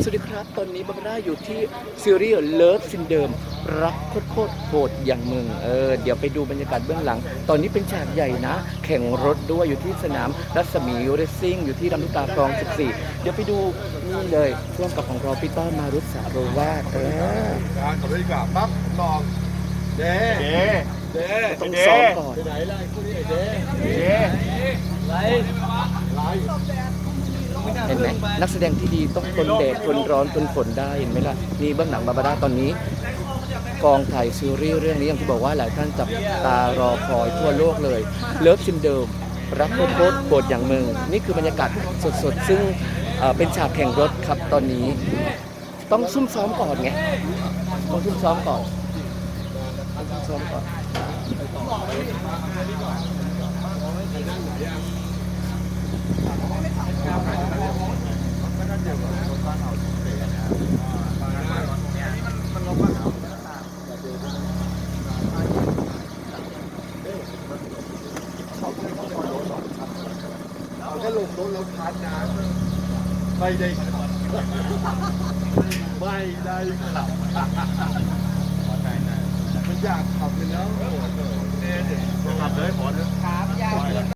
สวัสดีครับ ตอนนี้บาบาร่าอยู่ที่ซีรีส์เลิฟซินเดิมรักโคตรโคตรโหดอย่างมึงเออเดี๋ยวไปดูบรรยากาศเบื้องหลัง ตอนนี้เป็นฉากใหญ่นะ แข่งรถด้วยอยู่ที่สนามรัศมีเรซซิ่งอยู่ที่ลำลูกกาคลอง 14 เดี๋ยวไปดูนี่เลยร่วมกับของเราพี่ต้อมารุษสาโรวาสเออการขับรถดีกว่าปั๊บลองเด้เด้เด้ต้องซ้อมก่อนไปไหนล่ะคู่นี้เด้เด้ไรไร เห็นไหมนักแสดงที่ดีต้องทนแดดทนร้อนทนฝนได้เห็นไหมล่ะนี่เบื้องหลังบาบาร่าตอนนี้ กองถ่ายซีรีส์เรื่องนี้อย่างที่บอกว่าหลายท่านจับตารอคอยทั่วโลกเลยเลิฟซินเดิมรักโคตรโคตรโกรธอย่างมึงนี่คือบรรยากาศสดๆ ซึ่งเอ่อเป็นฉากแข่งรถครับตอนนี้ ต้องซุ่มซ้อมก่อนไงต้องซุ่มซ้อมก่อนต้องซุ่มซ้อมก่อน ถ้าลงรถแล้วพัดนะไม่ได้ขับไม่ได้ขับมันอยากขับเลยแล้วโอ้โหเด้ขับเลยขอเถอะ